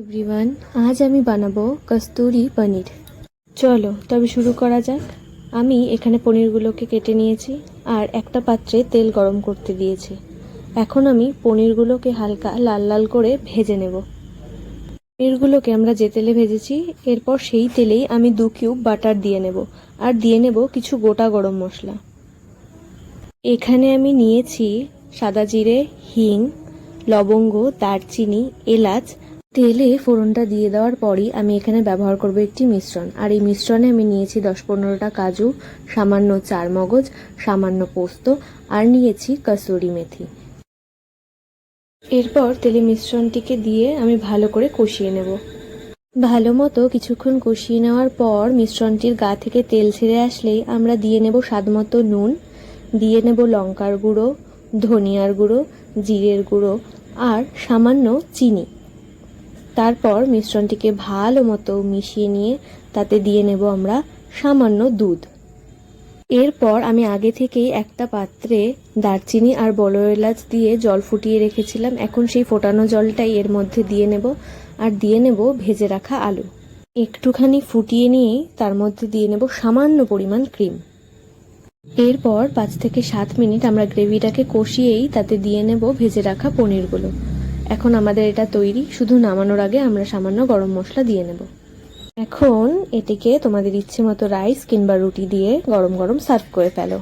Everyone আজ আমি বানাবো কস্তুরি পনির। চলো, তবে শুরু করা যাক। আমি এখানে পনিরগুলোকে কেটে নিয়েছি আর একটা পাত্রে তেল গরম করতে দিয়েছি। এখন আমি পনিরগুলোকে হালকা লাল লাল করে ভেজে নেব। পনিরগুলোকে আমরা যে তেলে ভেজেছি, এরপর সেই তেলেই আমি দু কিউব বাটার দিয়ে নেব আর দিয়ে নেব কিছু গোটা গরম মশলা। এখানে আমি নিয়েছি সাদা জিরে, হিং, লবঙ্গ, দারচিনি, এলাচ তেলে ফোড়নটা দিয়ে দেওয়ার পরই আমি এখানে ব্যবহার করব একটি মিশ্রণ। আর এই মিশ্রণে আমি নিয়েছি দশ পনেরোটা কাজু, সামান্য চার মগজ সামান্য পোস্ত, আর নিয়েছি কসুরি মেথি। এরপর তেলে মিশ্রণটিকে দিয়ে আমি ভালো করে কষিয়ে নেব। ভালো মতো কিছুক্ষণ কষিয়ে নেওয়ার পর মিশ্রণটির গা থেকে তেল ছেড়ে আসলেই আমরা দিয়ে নেব স্বাদমতো নুন, দিয়ে নেব লঙ্কার গুঁড়ো, ধনিয়ার গুঁড়ো, জিরের গুঁড়ো, আর সামান্য চিনি। তারপর মিশ্রণটিকে ভালো মতো মিশিয়ে নিয়ে তাতে দিয়ে নেব আমরা সামান্য দুধ। এরপর আমি আগে থেকেই একটা পাত্রে দারচিনি আর বড় এলাচ দিয়ে জল ফুটিয়ে রেখেছিলাম। এখন সেই ফোটানো জলটাই এর মধ্যে দিয়ে নেব আর দিয়ে নেব ভেজে রাখা আলু। একটুখানি ফুটিয়ে নিয়েই তার মধ্যে দিয়ে নেব সামান্য পরিমাণ ক্রিম। এরপর পাঁচ থেকে সাত মিনিট আমরা গ্রেভিটাকে কষিয়েই তাতে দিয়ে নেব ভেজে রাখা পনিরগুলো। এখন আমাদের এটা তৈরি, শুধু নামানোর আগে আমরা সামান্য গরম মশলা দিয়ে নেব। এখন এটিকে তোমাদের ইচ্ছে মতো রাইস কিংবা রুটি দিয়ে গরম গরম সার্ভ করে ফেলো।